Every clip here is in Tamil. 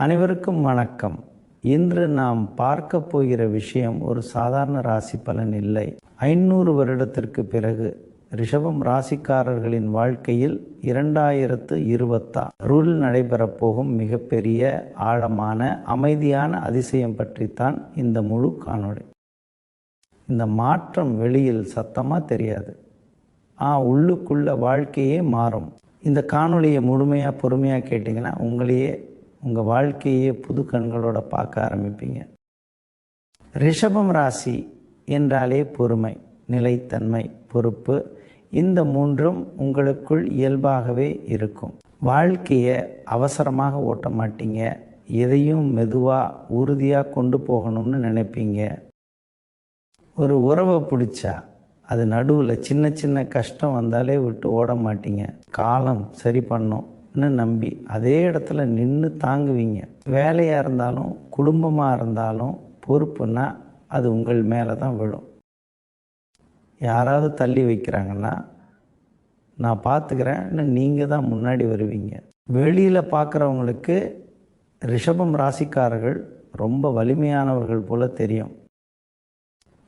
அனைவருக்கும் வணக்கம். இன்று நாம் பார்க்க போகிற விஷயம் ஒரு சாதாரண ராசி பலன் இல்லை. ஐநூறு வருடத்திற்கு பிறகு ரிஷபம் ராசிக்காரர்களின் வாழ்க்கையில் இரண்டாயிரத்து இருபத்தாறில் நடைபெறப் போகும் மிகப்பெரிய ஆழமான அமைதியான அதிசயம் பற்றித்தான் இந்த முழு காணொளி. இந்த மாற்றம் வெளியில் சத்தமாக தெரியாது. ஆ உள்ளுக்குள்ள வாழ்க்கையே மாறும். இந்த காணொளியை முழுமையாக பொறுமையாக கேட்டிங்கன்னா உங்களையே உங்கள் வாழ்க்கையே புது கண்களோட பார்க்க ஆரம்பிப்பீங்க. ரிஷபம் ராசி என்றாலே பொறுமை நிலைத்தன்மை பொறுப்பு. இந்த மூன்றும் உங்களுக்குள் இயல்பாகவே இருக்கும். வாழ்க்கையை அவசரமாக ஓட்ட மாட்டீங்க. எதையும் மெதுவாக உறுதியாக கொண்டு போகணும்னு நினைப்பீங்க. ஒரு உறவை பிடிச்சா அது நடுவில் சின்ன சின்ன கஷ்டம் வந்தாலே விட்டு ஓட மாட்டீங்க. காலம் சரி பண்ணும். நம்பி அதே இடத்துல நின்று தாங்குவீங்க. வேலையாக இருந்தாலும் குடும்பமாக இருந்தாலும் பொறுப்புன்னா அது உங்கள் மேலே தான் விழும். யாராவது தள்ளி வைக்கிறாங்கன்னா நான் பார்த்துக்கிறேன்னு நீங்கள் தான் முன்னாடி வருவீங்க. வெளியில் பார்க்குறவங்களுக்கு ரிஷபம் ராசிக்காரர்கள் ரொம்ப வலிமையானவர்கள் போல தெரியும்.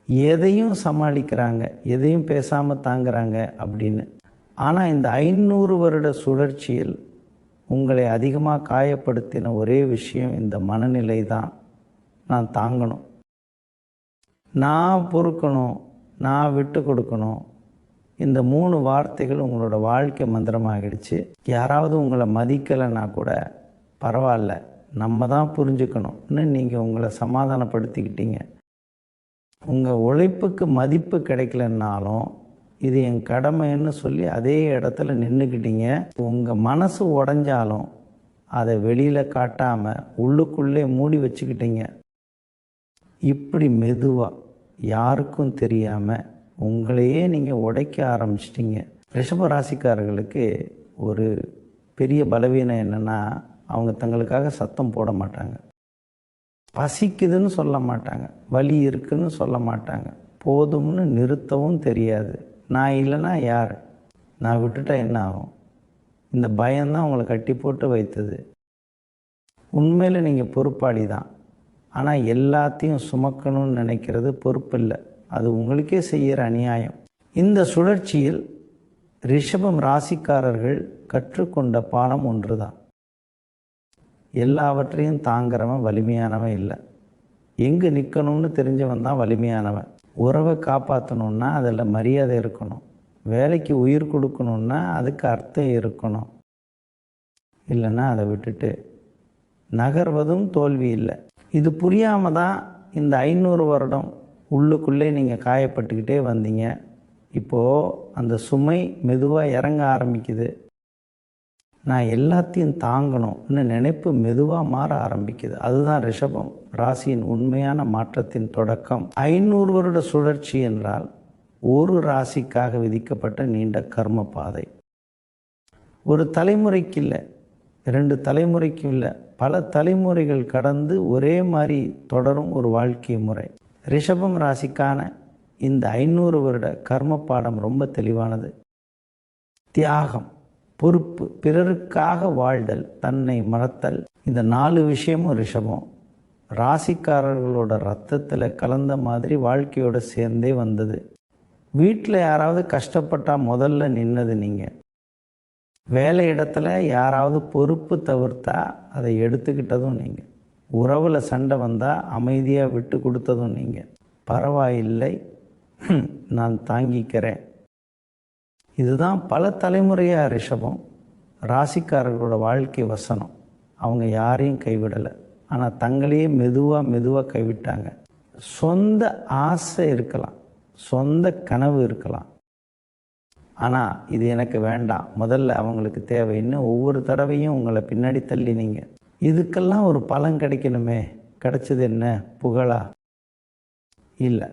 எதையும் சமாளிக்கிறாங்க எதையும் பேசாமல் தாங்குறாங்க அப்படின்னு. ஆனால் இந்த ஐநூறு வருட சுழற்சியில் உங்களை அதிகமாக காயப்படுத்தின ஒரே விஷயம் இந்த மனநிலை தான். நான் தாங்கணும். நான் பொறுக்கணும். நான் விட்டு கொடுக்கணும். இந்த மூணு வார்த்தைகள் உங்களோட வாழ்க்கை மந்திரமாகிடுச்சு. யாராவது உங்களை மதிக்கலைன்னா கூட பரவாயில்ல. நம்ம தான் புரிஞ்சுக்கணும்னு நீங்கள் உங்களை சமாதானப்படுத்திக்கிட்டீங்க. உங்கள் உழைப்புக்கு மதிப்பு கிடைக்கலன்னாலும் இது என் கடமைன்னு சொல்லி அதே இடத்துல நின்றுக்கிட்டீங்க உங்கள் மனசு உடஞ்சாலும் அதை வெளியில் காட்டாமல் உள்ளுக்குள்ளே மூடி வச்சுக்கிட்டீங்க. இப்படி மெதுவாக யாருக்கும் தெரியாமல் உங்களையே நீங்கள் உடைக்க ஆரம்பிச்சிட்டிங்க. ரிஷப ராசிக்காரர்களுக்கு ஒரு பெரிய பலவீனம் என்னென்னா அவங்க தங்களுக்காக சத்தம் போட மாட்டாங்க. பசிக்குதுன்னு சொல்ல மாட்டாங்க. வலி இருக்குதுன்னு சொல்ல மாட்டாங்க. போதும்னு நிறுத்தவும் தெரியாது. நான் இல்லைன்னா யார்? நான் விட்டுட்டா என்ன ஆகும்? இந்த பயம்தான் உங்களை கட்டி போட்டு வைத்தது. உண்மையில் நீங்கள் பொறுப்பாளி தான் ஆனால் எல்லாத்தையும் சுமக்கணும்னு நினைக்கிறது பொறுப்பு இல்லை அது உங்களுக்கே செய்கிற அநியாயம். இந்த சுழற்சியில் ரிஷபம் ராசிக்காரர்கள் கற்றுக்கொண்ட பாடம் ஒன்று தான் எல்லாவற்றையும் தாங்கிறவன் வலிமையானவன் இல்லை. எங்கே நிற்கணும்னு தெரிஞ்சவன் தான் வலிமையானவன். உறவை காப்பாற்றணுன்னா அதில் மரியாதை இருக்கணும். வேலைக்கு உயிர் கொடுக்கணுன்னா அதுக்கு அர்த்தம் இருக்கணும். இல்லைன்னா அதை விட்டுட்டு நகர்வதும் தோல்வி இல்லை. இது புரியாமல் தான் இந்த ஐநூறு வருடம் உள்ளுக்குள்ளே நீங்கள் காயப்பட்டுக்கிட்டே வந்தீங்க. இப்போது அந்த சுமை மெதுவாக இறங்க ஆரம்பிக்குது. நான் எல்லாத்தையும் தாங்கணும்னு நினைப்பு மெதுவாக மாற ஆரம்பிக்குது. அதுதான் ரிஷபம். ராசியின் உண்மையான மாற்றத்தின் தொடக்கம். ஐநூறு வருட சுழற்சி என்றால் ஒரு ராசிக்காக விதிக்கப்பட்ட நீண்ட கர்ம பாதை. ஒரு தலைமுறைக்கு இல்லை இரண்டு தலைமுறைக்கும் இல்லை பல தலைமுறைகள் கடந்து ஒரே மாதிரி தொடரும் ஒரு வாழ்க்கை முறை. ரிஷபம் ராசிக்கான இந்த ஐநூறு வருட கர்ம பாடம் ரொம்ப தெளிவானது. தியாகம். பொறுப்பு பிறருக்காக வாழ்தல் தன்னை மறத்தல் இந்த நாலு விஷயமும் ரிஷபம். ராசிக்காரர்களோட ரத்தத்தில் கலந்த மாதிரி வாழ்க்கையோட சேர்ந்தே வந்தது. வீட்டில் யாராவது கஷ்டப்பட்டால் முதல்ல நின்னது நீங்கள் வேலை இடத்துல யாராவது பொறுப்பு தவிர்த்தா அதை எடுத்துக்கிட்டதும் நீங்கள் உறவில் சண்டை வந்தால் அமைதியாக விட்டு கொடுத்ததும் நீங்கள் பரவாயில்லை நான் தாங்கிக்கிறேன். இதுதான் பல தலைமுறையாக ரிஷபம் ராசிக்காரர்களோட வாழ்க்கை வசனம். அவங்க யாரையும் கைவிடலை. ஆனால் தங்களையே மெதுவாக மெதுவாக கைவிட்டாங்க. சொந்த ஆசை இருக்கலாம். சொந்த கனவு இருக்கலாம். ஆனால் இது எனக்கு வேண்டாம். முதல்ல அவங்களுக்கு தேவைன்னு ஒவ்வொரு தடவையும் உங்களை பின்னாடி தள்ளினீங்க. இதுக்கெல்லாம் ஒரு பலன் கிடைக்கணுமே. கிடைச்சது என்ன? புகழா? இல்லை.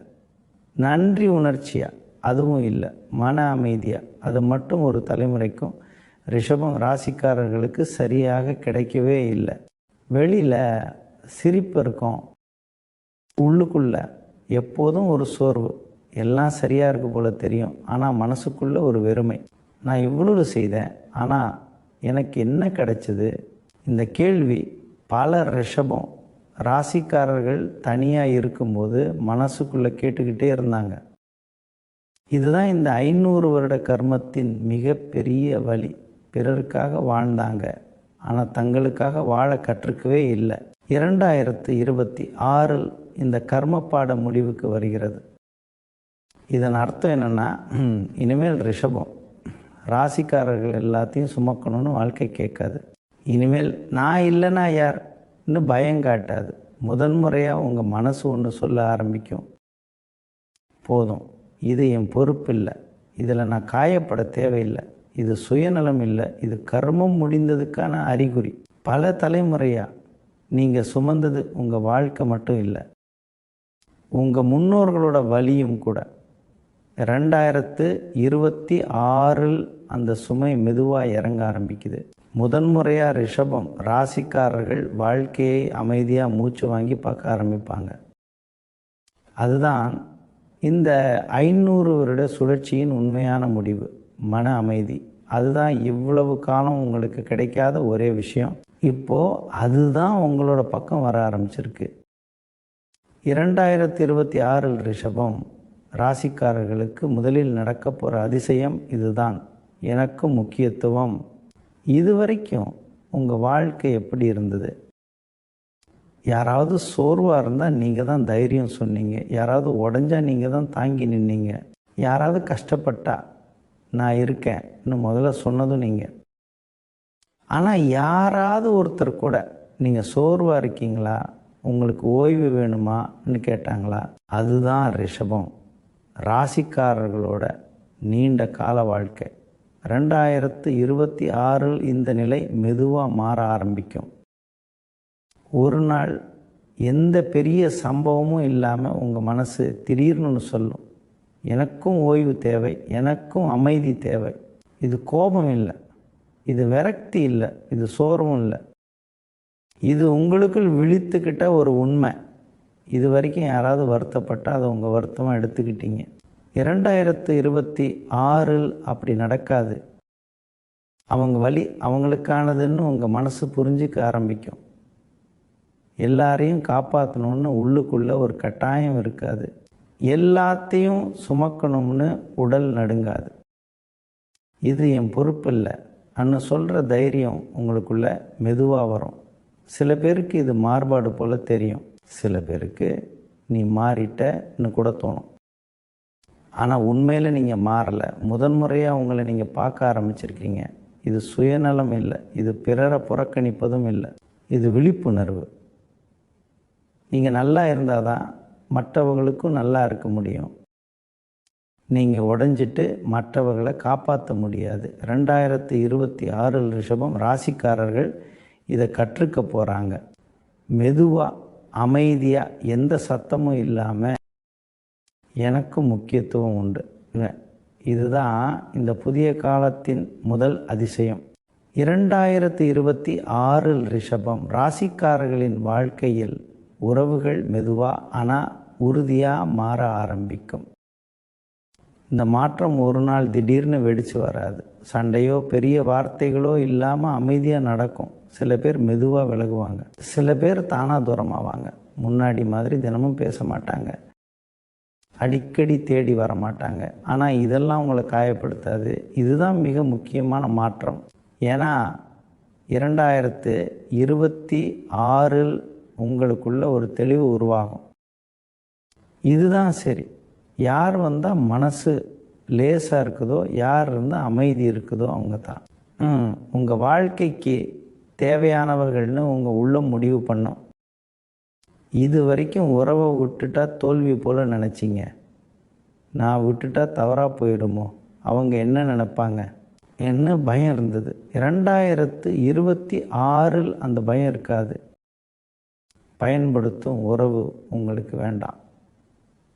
நன்றி உணர்ச்சியாக அதுவும் இல்லை. மன அமைதியாக அது மட்டும் ஒரு தலைமுறைக்கும். ரிஷபம் ராசிக்காரர்களுக்கு சரியாக கிடைக்கவே இல்லை. வெளியில் சிரிப்பு இருக்கும். உள்ளுக்குள்ள எப்போதும் ஒரு சோர்வு. எல்லாம் சரியாக இருக்கு போல் தெரியும். ஆனால் மனசுக்குள்ளே ஒரு வெறுமை. நான் இவ்வளவு செய்தேன். ஆனால் எனக்கு என்ன கிடைச்சது? இந்த கேள்வி பல ரிஷபம் ராசிக்காரர்கள் தனியாக இருக்கும்போது மனசுக்குள்ளே கேட்டுக்கிட்டே இருந்தாங்க. இதுதான் இந்த ஐநூறு வருட கர்மத்தின் மிகப்பெரிய வழி. பிறருக்காக வாழ்ந்தாங்க. ஆனால் தங்களுக்காக வாழ கற்றுக்கவே இல்லை. இரண்டாயிரத்து இருபத்தி ஆறில் இந்த கர்மப்பாட முடிவுக்கு வருகிறது. இதன் அர்த்தம் என்னென்னா இனிமேல் ரிஷபம். ராசிக்காரர்கள் எல்லாத்தையும் சுமக்கணும்னு வாழ்க்கை கேட்காது. இனிமேல் நான் இல்லைன்னா யார் இன்னும் பயம் காட்டாது. முதன்முறையாக உங்கள் மனசு ஒன்று சொல்ல ஆரம்பிக்கும். போதும். இது என் பொறுப்பு இல்லை இதில் நான் காயப்பட தேவையில்லை. இது சுயநலம் இல்லை. இது கர்மம் முடிந்ததுக்கான அறிகுறி. பல தலைமுறையாக நீங்கள் சுமந்தது உங்கள் வாழ்க்கை மட்டும் இல்லை. உங்கள் முன்னோர்களோட வலியும் கூட. ரெண்டாயிரத்து இருபத்தி ஆறில் அந்த சுமை மெதுவாக இறங்க ஆரம்பிக்குது. முதன்முறையாக ரிஷபம் ராசிக்காரர்கள் வாழ்க்கையை அமைதியாக மூச்சு வாங்கி பார்க்க ஆரம்பிப்பாங்க. அதுதான் இந்த ஐநூறு வருட சுழற்சியின் உண்மையான முடிவு மன அமைதி. அதுதான் இவ்வளவு காலம் உங்களுக்கு கிடைக்காத ஒரே விஷயம். இப்போது அதுதான் உங்களோட பக்கம் வர ஆரம்பிச்சிருக்கு. இரண்டாயிரத்தி இருபத்தி ஆறில் ரிஷபம் ராசிக்காரர்களுக்கு முதலில் நடக்க போகிற அதிசயம் இதுதான். எனக்கு முக்கியத்துவம். இதுவரைக்கும் உங்கள் வாழ்க்கை எப்படி இருந்தது? யாராவது சோர்வாக இருந்தால் நீங்கள் தான் தைரியம் சொன்னீங்க. யாராவது உடஞ்சா நீங்கள் தான் தாங்கி நின்னீங்க. யாராவது கஷ்டப்பட்டா நான் இருக்கேன். இன்னும் முதல்ல சொன்னதும் நீங்கள் ஆனால் யாராவது ஒருத்தர் கூட நீங்கள் சோர்வாக இருக்கீங்களா? உங்களுக்கு ஓய்வு வேணுமான்னு கேட்டாங்களா? அதுதான் ரிஷபம். ராசிக்காரர்களோட நீண்ட கால வாழ்க்கை. ரெண்டாயிரத்து இருபத்தி ஆறில் இந்த நிலை மெதுவாக மாற ஆரம்பிக்கும். ஒரு நாள் எந்த பெரிய சம்பவமும் இல்லாமல் உங்கள் மனசு திடீர்னு சொல்லும். எனக்கும் ஓய்வு தேவை எனக்கும் அமைதி தேவை. இது கோபம் இல்லை. இது விரக்தி இல்லை. இது சோர்வும் இல்லை. இது உங்களுக்குள் விழித்துக்கிட்ட ஒரு உண்மை. இது வரைக்கும் யாராவது வருத்தப்பட்டால் அதை உங்கள் வருத்தமாக எடுத்துக்கிட்டீங்க. இரண்டாயிரத்து இருபத்தி ஆறில் அப்படி நடக்காது. அவங்க வழி அவங்களுக்கானதுன்னு உங்கள் மனசு புரிஞ்சிக்க ஆரம்பிக்கும். எல்லாரையும் காப்பாற்றணும்னு உள்ளுக்குள்ளே ஒரு கட்டாயம் இருக்காது. எல்லாத்தையும் சுமக்கணும்னு உடல் நடுங்காது. இது என் பொறுப்பு இல்லை அன்னு சொல்கிற தைரியம் உங்களுக்குள்ள மெதுவாக வரும். சில பேருக்கு இது மாறுபாடு போல் தெரியும். சில பேருக்கு நீ மாறிட்டன்னு கூட தோணும். ஆனால் உண்மையில் நீங்கள் மாறலை. முதன்முறையாக உங்களை நீங்கள் பார்க்க ஆரம்பிச்சிருக்கீங்க. இது சுயநலம் இல்லை. இது பிறரை புறக்கணிப்பதும் இல்லை. இது விழிப்புணர்வு. நீங்கள் நல்லா இருந்தால் தான் மற்றவர்களுக்கும் நல்லா இருக்க முடியும். நீங்கள் உடஞ்சிட்டு மற்றவர்களை காப்பாற்ற முடியாது. ரெண்டாயிரத்தி இருபத்தி ஆறில் ரிஷபம் ராசிக்காரர்கள் இதை கற்றுக்க போகிறாங்க மெதுவாக அமைதியாக எந்த சத்தமும் இல்லாமல் எனக்கும் முக்கியத்துவம் உண்டு. இதுதான் இந்த புதிய காலத்தின் முதல் அதிசயம். இரண்டாயிரத்தி இருபத்தி ஆறில் ரிஷபம் ராசிக்காரர்களின் வாழ்க்கையில் உறவுகள் மெதுவாக ஆனால் உறுதியாக மாற ஆரம்பிக்கும். இந்த மாற்றம் ஒரு நாள் திடீர்னு வெடித்து வராது. சண்டையோ பெரிய வார்த்தைகளோ இல்லாமல் அமைதியாக நடக்கும். சில பேர் மெதுவாக விலகுவாங்க. சில பேர் தானாக தூரமாவாங்க. முன்னாடி மாதிரி தினமும் பேச மாட்டாங்க. அடிக்கடி தேடி வர மாட்டாங்க. ஆனால் இதெல்லாம் உங்களை காயப்படுத்தாது. இதுதான் மிக முக்கியமான மாற்றம். ஏன்னா இரண்டாயிரத்து இருபத்தி ஆறில் உங்களுக்குள்ள ஒரு தெளிவு உருவாகும். இதுதான் சரி. யார் வந்தால் மனசு லேசாக இருக்குதோ யார் இருந்தால் அமைதி இருக்குதோ அவங்க தான். உங்கள் வாழ்க்கைக்கு தேவையானவர்கள்னு உங்கள் உள்ளம் முடிவு பண்ணும். இது வரைக்கும் உறவை விட்டுட்டா தோல்வி போல் நினச்சிங்க. நான் விட்டுட்டா தவறாக போயிடுமோ? அவங்க என்ன நினப்பாங்க? என்ன பயம் இருந்தது? இரண்டாயிரத்து இருபத்தி ஆறில் அந்த பயம் இருக்காது. பயன்படுத்தும் உறவு உங்களுக்கு வேண்டாம்.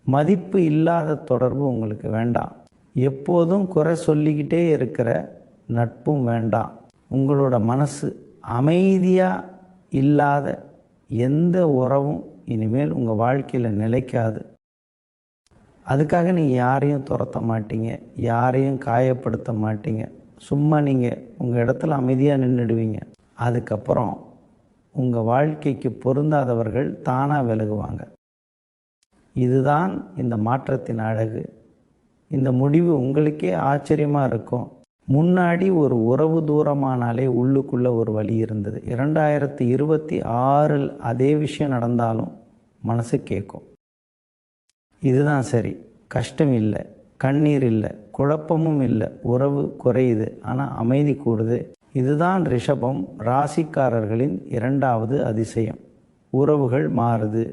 மதிப்பு இல்லாத தொடர்பு உங்களுக்கு வேண்டாம். எப்போதும் குறை சொல்லிக்கிட்டே இருக்கிற நட்பும் வேண்டாம். உங்களோட மனசு அமைதியாக இல்லாத எந்த உறவும் இனிமேல் உங்கள் வாழ்க்கையில் நிலைக்காது. அதுக்காக நீங்கள் யாரையும் துரத்த மாட்டீங்க. யாரையும் காயப்படுத்த மாட்டீங்க. சும்மா நீங்கள் உங்கள் இடத்துல அமைதியாக நின்றுடுவீங்க அதுக்கப்புறம் உங்கள் வாழ்க்கைக்கு பொருந்தாதவர்கள் தானாக விலகுவாங்க. இதுதான் இந்த மாற்றத்தின் அழகு. இந்த முடிவு உங்களுக்கே ஆச்சரியமாக இருக்கும். முன்னாடி ஒரு உறவு தூரமானாலே உள்ளுக்குள்ளே ஒரு வழி இருந்தது. இரண்டாயிரத்தி இருபத்தி ஆறில் அதே விஷயம் நடந்தாலும் மனசு கேட்கும் இதுதான் சரி. கஷ்டம் இல்லை. கண்ணீர் இல்லை. குழப்பமும் இல்லை. உறவு குறையுது. ஆனால் அமைதி கூடுது. இதுதான் ரிஷபம் ராசிக்காரர்களின் இரண்டாவது அதிசயம். உறவுகள் மாறுது.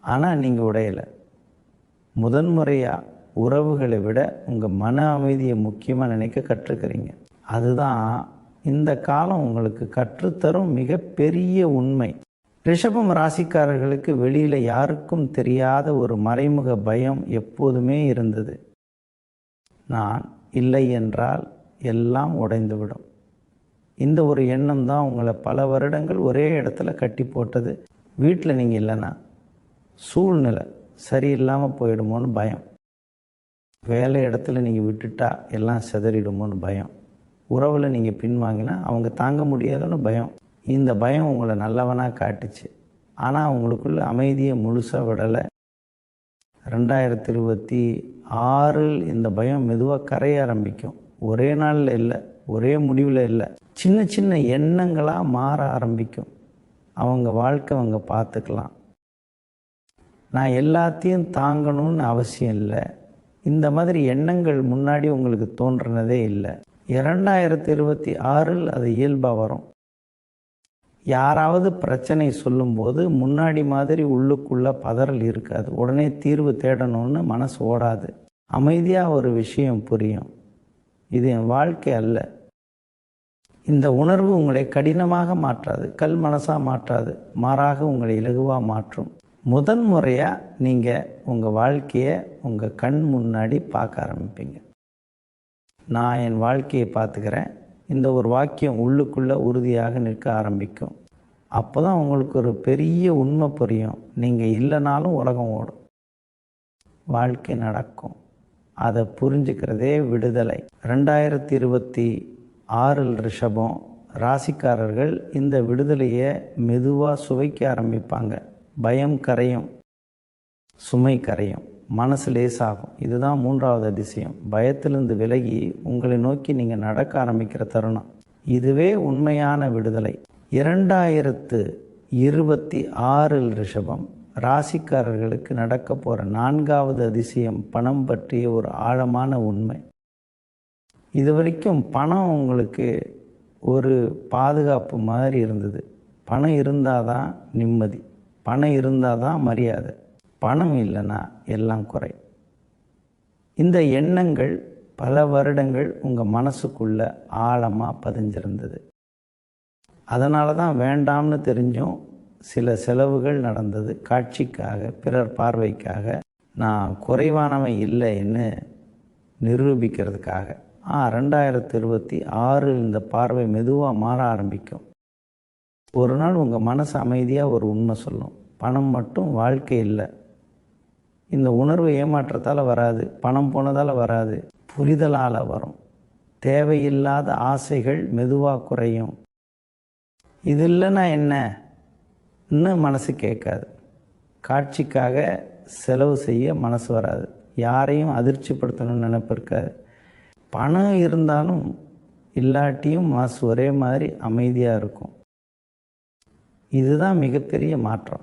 ஆனால் நீங்கள் உடையலை. முதன்முறையாக உறவுகளை விட உங்கள் மன அமைதியை முக்கியமாக நினைக்க கற்றுக்கிறீங்க. அதுதான் இந்த காலம் உங்களுக்கு கற்றுத்தரும் மிகப்பெரிய உண்மை. ரிஷபம் ராசிக்காரர்களுக்கு வெளியில் யாருக்கும் தெரியாத ஒரு மறைமுக பயம் எப்போதுமே இருந்தது. நான் இல்லை என்றால் எல்லாம் உடைந்துவிடும். இந்த ஒரு எண்ணம் தான் உங்களை பல வருடங்கள் ஒரே இடத்துல கட்டி போட்டது. வீட்டில் நீங்கள் இல்லைன்னா சூழ்நிலை சரியில்லாமல் போயிடுமோன்னு பயம். வேலை இடத்துல நீங்கள் விட்டுட்டா எல்லாம் செதறிடுமோன்னு பயம். உறவில் நீங்கள் பின்வாங்கினா அவங்க தாங்க முடியாதுன்னு பயம். இந்த பயம் உங்களை நல்லவனாக காட்டுச்சு. ஆனால் அவங்களுக்குள்ள அமைதியை முழுசாக விடலை. ரெண்டாயிரத்தி இருபத்தி ஆறில் இந்த பயம் மெதுவாக கரைய ஆரம்பிக்கும். ஒரே நாளில் இல்லை ஒரே முடிவில் இல்லை. சின்ன சின்ன எண்ணங்களாக மாற ஆரம்பிக்கும். அவங்க வாழ்க்கை அவங்க பார்த்துக்கலாம் நான் எல்லாத்தையும் தாங்கணும்னு அவசியம் இல்லை. இந்த மாதிரி எண்ணங்கள் முன்னாடி உங்களுக்கு தோன்றினதே இல்லை. இரண்டாயிரத்தி இருபத்தி ஆறில் அது இயல்பாக வரும். யாராவது பிரச்சனை சொல்லும்போது முன்னாடி மாதிரி உள்ளுக்குள்ளே பதறல் இருக்காது. உடனே தீர்வு தேடணும்னு மனசு ஓடாது. அமைதியாக ஒரு விஷயம் புரியும். இது என் வாழ்க்கை அல்ல. இந்த உணர்வு உங்களை கடினமாக மாற்றாது கல் மனசாக மாற்றாது மாறாக உங்களை இலகுவாக மாற்றும். முதன் முறையாக நீங்கள் உங்கள் வாழ்க்கையை உங்கள் கண் முன்னாடி பார்க்க ஆரம்பிப்பீங்க. நான் என் வாழ்க்கையை பார்த்துக்கிறேன். இந்த ஒரு வாக்கியம் உள்ளுக்குள்ளே உறுதியாக நிற்க ஆரம்பிக்கும். அப்போ தான் உங்களுக்கு ஒரு பெரிய உண்மை புரியும். நீங்கள் இல்லைனாலும் உலகம் ஓடும். வாழ்க்கை நடக்கும். அதை புரிஞ்சுக்கிறதே விடுதலை. ரெண்டாயிரத்தி இருபத்தி ஆறில் ரிஷபம் ராசிக்காரர்கள் இந்த விடுதலையை மெதுவாக சுவைக்க ஆரம்பிப்பாங்க. பயம் கரையும் சுமை கரையும். மனசு லேசாகும். இதுதான் மூன்றாவது அதிசயம். பயத்திலிருந்து விலகி உங்களை நோக்கி நீங்கள் நடக்க ஆரம்பிக்கிற தருணம். இதுவே உண்மையான விடுதலை. இரண்டாயிரத்து இருபத்தி ஆறில் ரிஷபம் ராசிக்காரர்களுக்கு நடக்க போகிற நான்காவது அதிசயம் பணம் பற்றிய ஒரு ஆழமான உண்மை. இது வரைக்கும் பணம் உங்களுக்கு ஒரு பாதுகாப்பு மாதிரி இருந்தது. பணம் இருந்தால் தான் நிம்மதி. பணம் இருந்தால் தான் மரியாதை. பணம் இல்லைன்னா எல்லாம் குறை. இந்த எண்ணங்கள் பல வருடங்கள் உங்கள் மனசுக்குள்ளே ஆழமாக பதிஞ்சிருந்தது. அதனால தான் வேண்டாம்னு தெரிஞ்சும் சில செலவுகள் நடந்தது. காட்சிக்காக பிறர் பார்வைக்காக. நான் குறைவானவன் இல்லைன்னு நிரூபிக்கிறதுக்காக. ஆ ரெண்டாயிரத்தி இருபத்தி ஆறு இந்த பார்வை மெதுவாக மாற ஆரம்பிக்கும். ஒரு நாள் உங்கள் மனசு அமைதியாக ஒரு உண்மை சொல்லும். பணம் மட்டும் வாழ்க்கை இல்லை. இந்த உணர்வு ஏமாற்றத்தால் வராது. பணம் போனதால் வராது. புரிதலால் வரும். தேவையில்லாத ஆசைகள் மெதுவாக குறையும். இது இல்லைன்னா என்ன? இன்னும் மனசு கேட்காது. காட்சிக்காக செலவு செய்ய மனசு வராது. யாரையும் அதிர்ச்சிப்படுத்தணும்னு நினைப்பு இருக்காது. பணம் இருந்தாலும் இல்லாட்டியும் மனசு ஒரே மாதிரி அமைதியாக இருக்கும். இதுதான் மிகப்பெரிய மாற்றம்.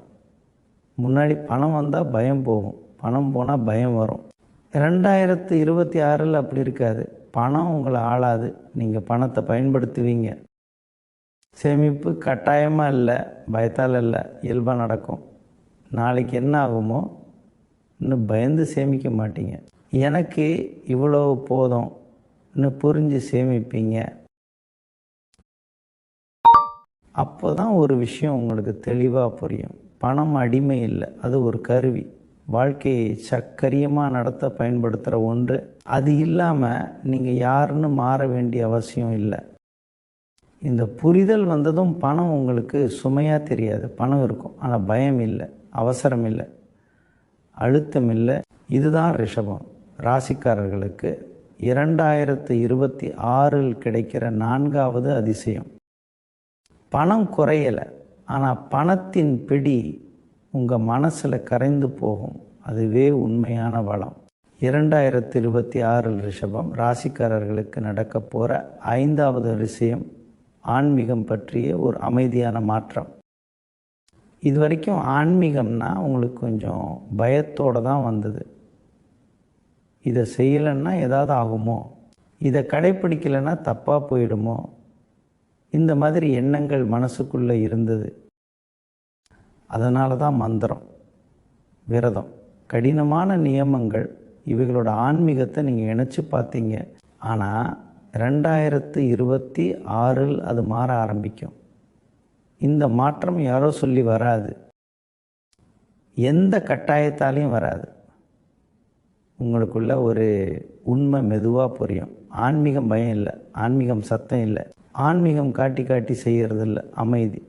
முன்னாடி பணம் வந்தால் பயம் போகும். பணம் போனால் பயம் வரும். ரெண்டாயிரத்து இருபத்தி ஆறில் அப்படி இருக்காது. பணம் உங்களை ஆளாது. நீங்கள் பணத்தை பயன்படுத்துவீங்க. சேமிப்பு கட்டாயமாக இல்லை பயத்தால் இல்லை இயல்பாக நடக்கும். நாளைக்கு என்ன ஆகுமோ இன்னும் பயந்து சேமிக்க மாட்டீங்க. எனக்கு இவ்வளோ போதும் இன்னும் புரிஞ்சு சேமிப்பீங்க. அப்போ தான் ஒரு விஷயம் உங்களுக்கு தெளிவாக புரியும். பணம் அடிமை இல்லை அது ஒரு கருவி. வாழ்க்கையை சக்கரியமாக நடத்த பயன்படுத்துகிற ஒன்று. அது இல்லாமல் நீங்கள் யாருன்னு மாற வேண்டிய அவசியம் இல்லை. இந்த புரிதல் வந்ததும் பணம் உங்களுக்கு சுமையாக தெரியாது. பணம் இருக்கும். ஆனால் பயம் இல்லை. அவசரம் இல்லை. அழுத்தம் இல்லை. இதுதான் ரிஷபம். ராசிக்காரர்களுக்கு இரண்டாயிரத்து இருபத்தி ஆறில் கிடைக்கிற நான்காவது அதிசயம். பணம் குறையலை. ஆனால் பணத்தின் பிடி உங்கள் மனசில் கரைந்து போகும். அதுவே உண்மையான வளம். இரண்டாயிரத்தி இருபத்தி ஆறில் ரிஷபம் ராசிக்காரர்களுக்கு நடக்க போகிற ஐந்தாவது விஷயம் ஆன்மீகம் பற்றிய ஒரு அமைதியான மாற்றம். இது வரைக்கும் ஆன்மீகம்னா உங்களுக்கு கொஞ்சம் பயத்தோடு தான் வந்தது. இதை செய்யலைன்னா ஏதாவது ஆகுமோ? இதை கடைப்பிடிக்கலைன்னா தப்பாக போயிடுமோ? இந்த மாதிரி எண்ணங்கள் மனசுக்குள்ளே இருந்தது. அதனால தான் மந்திரம் விரதம். கடினமான நியமங்கள் இவைகளோட ஆன்மீகத்தை நீங்கள் இணைச்சி பார்த்தீங்க. ஆனால் ரெண்டாயிரத்து இருபத்தி ஆறில் அது மாற ஆரம்பிக்கும். இந்த மாற்றம் யாரோ சொல்லி வராது. எந்த கட்டாயத்தாலையும் வராது. உங்களுக்குள்ள ஒரு உண்மை மெதுவாக புரியும். ஆன்மீகம் பயம் இல்லை. ஆன்மீகம் சத்தம் இல்லை. ஆன்மீகம் காட்டி காட்டி செய்கிறது இல்லை அமைதி.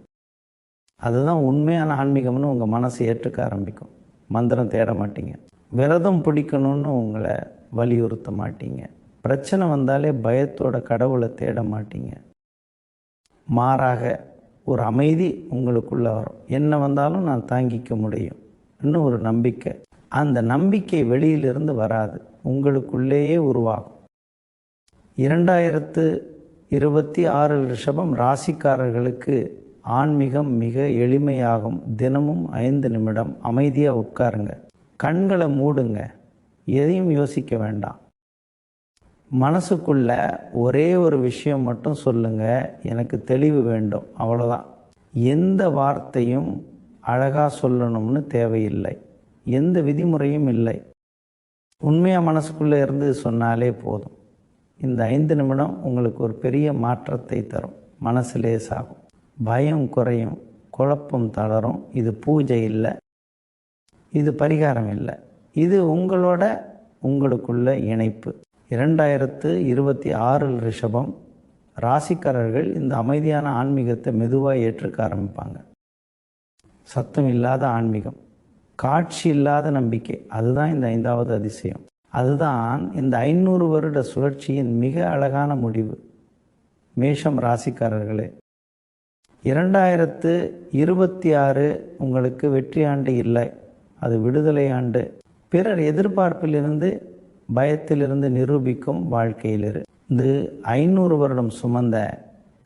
அதுதான் உண்மையான ஆன்மீகம்னு உங்கள் மனசு ஏற்றுக்க ஆரம்பிக்கும். மந்திரம் தேட மாட்டீங்க. விரதம் பிடிக்கணும்னு உங்களை வலியுறுத்த மாட்டீங்க. பிரச்சனை வந்தாலே பயத்தோட கடவுளை தேட மாட்டீங்க. மாறாக ஒரு அமைதி உங்களுக்குள்ளே வரும். என்ன வந்தாலும் நான் தாங்கிக்க முடியும். இன்னும் ஒரு நம்பிக்கை. அந்த நம்பிக்கை வெளியிலிருந்து வராது. உங்களுக்குள்ளேயே உருவாகும். இரண்டாயிரத்து இருபத்தி ஆறு ரிஷபம் ராசிக்காரர்களுக்கு ஆன்மீகம் மிக எளிமையாகும். தினமும் ஐந்து நிமிடம் அமைதியாக உட்காருங்க. கண்களை மூடுங்க. எதையும் யோசிக்க வேண்டாம். மனசுக்குள்ள ஒரே ஒரு விஷயம் மட்டும் சொல்லுங்க எனக்கு தெளிவு வேண்டும். அவ்வளோதான் எந்த வார்த்தையும் அழகாக சொல்லணும்னு தேவையில்லை. எந்த விதிமுறையும் இல்லை. உண்மையாக மனசுக்குள்ளே இருந்து சொன்னாலே போதும். இந்த ஐந்து நிமிடம் உங்களுக்கு ஒரு பெரிய மாற்றத்தை தரும். மனசு லேசாகும். பயம் குறையும். குழப்பம் தளரும். இது பூஜை இல்லை. இது பரிகாரம் இல்லை. இது உங்களோட உங்களுக்குள்ள இணைப்பு. இரண்டாயிரத்து இருபத்தி ஆறில் ரிஷபம் ராசிக்காரர்கள் இந்த அமைதியான ஆன்மீகத்தை மெதுவாக ஏற்றுக்க ஆரம்பிப்பாங்க. சத்தம் இல்லாத ஆன்மீகம் காட்சி இல்லாத நம்பிக்கை அதுதான் இந்த ஐந்தாவது அதிசயம். அதுதான் இந்த ஐநூறு வருட சுழற்சியின் மிக அழகான முடிவு. மேஷம் ராசிக்காரர்களே இரண்டாயிரத்து இருபத்தி ஆறு உங்களுக்கு வெற்றி ஆண்டு இல்லை அது விடுதலை ஆண்டு. பிறர் எதிர்பார்ப்பிலிருந்து பயத்திலிருந்து நிரூபிக்கும் வாழ்க்கையிலிருந்து ஐநூறு வருடம் சுமந்த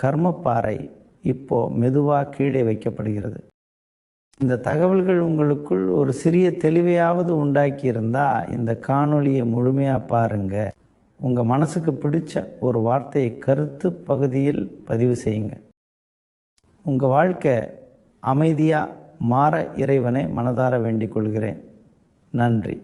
கர்மப்பாறை இப்போ மெதுவாக கீழே வைக்கப்படுகிறது. இந்த தகவல்கள் உங்களுக்குள் ஒரு சிறிய தெளிவையாவது உண்டாக்கி இருந்தால் இந்த காணொளியை முழுமையாக பாருங்க. உங்கள் மனசுக்கு பிடிச்ச ஒரு வார்த்தையை கருத்து பகுதியில் பதிவு செய்யுங்க. உங்கள் வாழ்க்கை அமைதியாக மாற இறைவனை மனதார வேண்டிக் கொள்கிறேன். நன்றி.